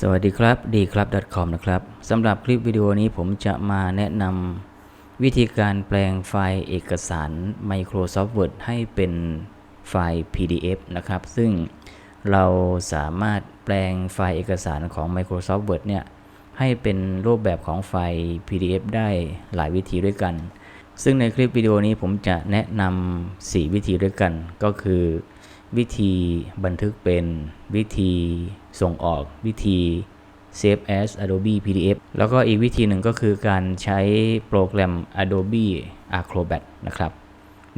สวัสดีครับดีครับ .com นะครับสำหรับคลิปวิดีโอนี้ผมจะมาแนะนำวิธีการแปลงไฟล์เอกสาร Microsoft Word ให้เป็นไฟล์ PDF นะครับ ซึ่งเราสามารถแปลงไฟล์เอกสารของ Microsoft Word เนี่ยให้เป็นรูปแบบของไฟล์ PDF ได้หลายวิธีด้วยกัน ซึ่งในคลิปวิดีโอนี้ผมจะแนะนำ4วิธีด้วยกัน ก็คือ วิธีบันทึกเป็นวิธีส่งออกวิธี Save as Adobe PDF แล้วก็อีกวิธีหนึ่งก็คือการใช้โปรแกรม Adobe Acrobat นะครับ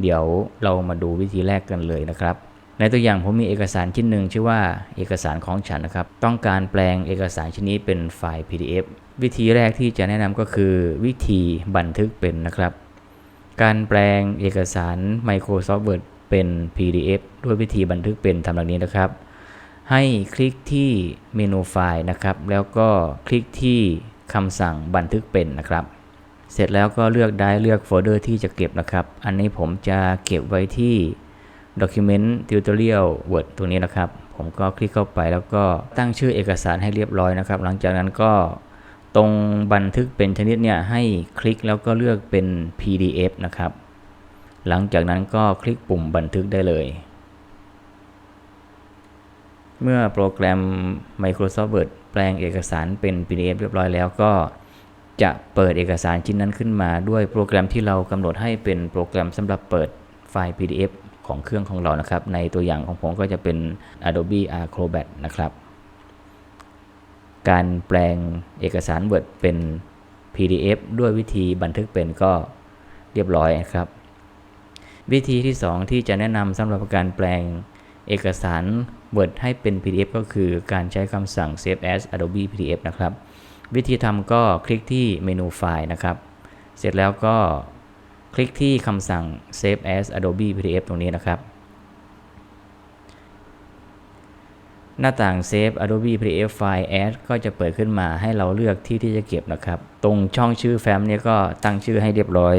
เดี๋ยวเรามาดูวิธีแรกกันเลยนะครับ ในตัวอย่างผมมีเอกสารชิ้นหนึ่งชื่อว่าเอกสารของฉันนะครับ ต้องการแปลงเอกสารชิ้นนี้เป็นไฟล์ PDF วิธีแรกที่จะแนะนำก็คือวิธีบันทึกเป็นนะครับ การแปลงเอกสาร Microsoft Word เป็น PDF ด้วยวิธีบันทึกเป็นทำดังนี้นะครับ ให้คลิกที่เมนูไฟล์นะครับ แล้วก็คลิกที่คำสั่งบันทึกเป็นนะครับ เสร็จแล้วก็เลือกได้เลือกโฟลเดอร์ที่จะเก็บนะครับ อันนี้ผมจะเก็บไว้ที่ Document Tutorial Word ตัวนี้นะครับ ผมก็คลิกเข้าไปแล้วก็ตั้งชื่อเอกสารให้เรียบร้อยนะครับ หลังจากนั้นก็ตรงบันทึกเป็นชนิดเนี่ยให้คลิกแล้วก็เลือกเป็น PDF นะครับ หลังจากนั้นก็คลิกปุ่มบันทึกได้เลย เมื่อโปรแกรม Microsoft Word แปลงเอกสารเป็น PDF เรียบร้อยแล้วก็จะเปิดเอกสารชิ้นนั้นขึ้นมาด้วยโปรแกรมที่เรากำหนดให้เป็นโปรแกรมสำหรับเปิดไฟล์ PDF ของเครื่องของเรานะครับ ในตัวอย่างของผมก็จะเป็น Adobe Acrobat นะครับ การแปลงเอกสาร Word เป็น PDF ด้วยวิธีบันทึกเป็นก็เรียบร้อยนะครับ วิธีที่ 2 ที่จะแนะนำสำหรับการแปลงเอกสาร Word ให้เป็น PDF ก็คือการใช้คำสั่ง Save as Adobe PDF นะครับ วิธีทำก็คลิกที่เมนูไฟล์นะครับ เสร็จแล้วก็คลิกที่คำสั่ง Save as Adobe PDF ตรงนี้นะครับ หน้าต่าง Save Adobe PDF File As ก็จะเปิดขึ้นมาให้เราเลือกที่ที่จะเก็บนะครับ ตรงช่องชื่อแฟ้มนี้ก็ตั้งชื่อให้เรียบร้อย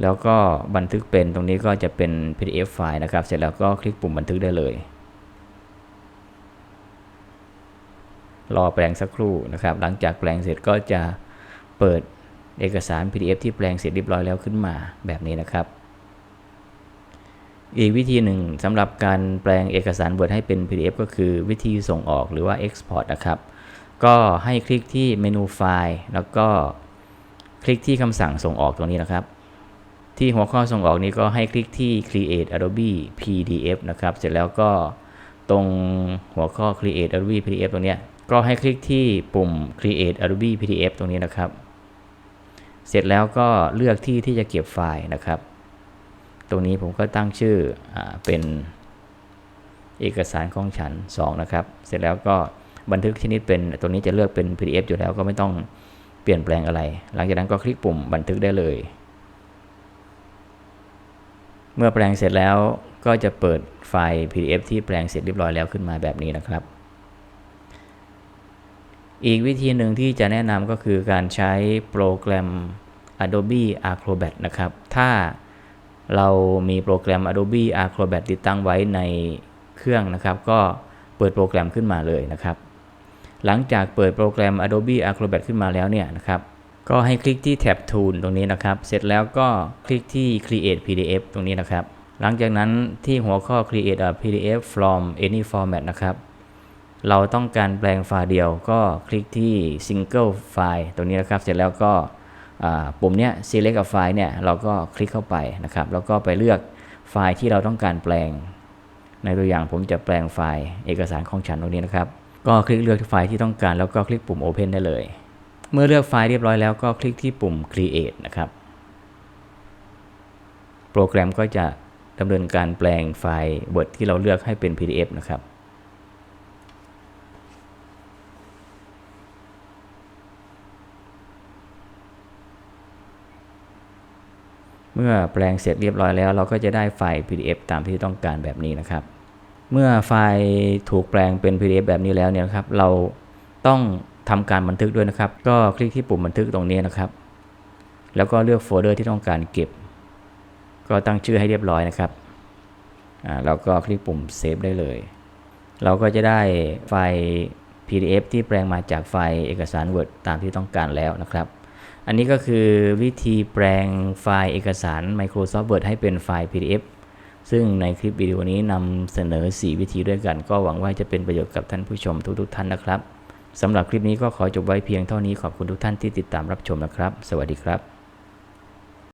แล้วก็บันทึกเป็นตรงนี้ก็จะเป็น PDF ไฟล์นะครับ เสร็จแล้วก็คลิกปุ่มบันทึกได้เลย รอแปลงสักครู่นะครับ หลังจากแปลงเสร็จก็จะเปิดเอกสาร PDF ที่แปลงเสร็จเรียบร้อยแล้วขึ้นมาแบบนี้นะครับ อีกวิธีหนึ่งสำหรับการแปลงเอกสาร Word ให้เป็น PDF ก็คือวิธีส่งออกหรือว่า Export นะครับ ก็ให้คลิกที่เมนูไฟล์ แล้วก็คลิกที่คำสั่งส่งออกตรงนี้นะครับ ที่หัวข้อส่งออกนี้ก็ให้คลิกที่ Create Adobe PDF นะครับ เสร็จแล้วก็ตรงหัวข้อ Create Adobe PDF ตรงนี้ก็ให้คลิกที่ปุ่ม Create Adobe PDF ตรงนี้นะครับ เสร็จแล้วก็เลือกที่ที่จะเก็บไฟล์นะครับ ตรงนี้ผมก็ตั้งชื่ออเป็นเอกสารของฉัน 2 นะครับ เสร็จแล้วก็บันทึกชนิดเป็นตรงนี้จะเลือกเป็น PDF อยู่แล้วก็ไม่ต้องเปลี่ยนแปลงอะไร หลังจากนั้นก็คลิกปุ่มบันทึกได้เลย เมื่อแปลงเสร็จแล้วก็จะเปิดไฟล์ PDF ที่แปลงเสร็จเรียบร้อยแล้วขึ้นมาแบบนี้นะครับ อีกวิธีหนึ่งที่จะแนะนำก็คือการใช้โปรแกรม Adobe Acrobat นะครับ ถ้าเรามีโปรแกรม Adobe Acrobat ติดตั้งไว้ในเครื่องนะครับ ก็เปิดโปรแกรมขึ้นมาเลยนะครับ หลังจากเปิดโปรแกรม Adobe Acrobat ขึ้นมาแล้วเนี่ยนะครับ ก็ให้คลิกที่แท็บ Tool ตรงนี้นะครับ เสร็จแล้วก็คลิกที่ Create PDF ตรงนี้นะครับ หลังจากนั้นที่หัวข้อ Create a PDF from any format นะครับ เราต้องการแปลงไฟล์เดียวก็คลิกที่ Single File ตรงนี้นะครับ เสร็จแล้วก็ปุ่มเนี้ย select a file เนี่ยเราก็คลิกเข้าไปนะครับ แล้วก็ไปเลือกไฟล์ที่เราต้องการแปลง ในตัวอย่างผมจะแปลงไฟล์เอกสารของฉันตรงนี้นะครับ ก็คลิกเลือกไฟล์ที่ต้องการแล้วก็คลิกปุ่ม Open ได้เลย เมื่อเลือกไฟล์เรียบร้อยแล้วก็คลิกที่ปุ่ม Create นะครับ โปรแกรมก็จะดำเนินการแปลงไฟล์ Word ที่เราเลือกให้เป็น PDF นะครับเมื่อแปลงเสร็จเรียบร้อยแล้ว เราก็จะได้ไฟล์ PDF ตามที่ต้องการแบบนี้นะครับ เมื่อไฟล์ถูกแปลงเป็น PDF แบบนี้แล้วเนี่ยครับ เราต้อง ทำการบันทึกด้วยนะครับ ก็คลิกที่ปุ่มบันทึกตรงนี้นะครับ แล้วก็เลือกโฟลเดอร์ที่ต้องการเก็บ ก็ตั้งชื่อให้เรียบร้อยนะครับอ่าแล้วก็คลิกปุ่มเซฟได้เลย เราก็จะได้ไฟล์ PDF ที่แปลงมาจากไฟล์เอกสาร Word ตามที่ต้องการแล้วนะครับ อันนี้ก็คือวิธีแปลงไฟล์เอกสาร Microsoft Word ให้เป็นไฟล์ PDF ซึ่งในคลิปวิดีโอนี้นำเสนอ 4 วิธีด้วยกัน ก็หวังว่าจะเป็นประโยชน์กับท่านผู้ชมทุกๆท่านนะครับ สำหรับคลิปนี้ก็ขอจบไว้เพียงเท่านี้ขอบคุณทุกท่านที่ติดตามรับชมนะครับ สวัสดีครับ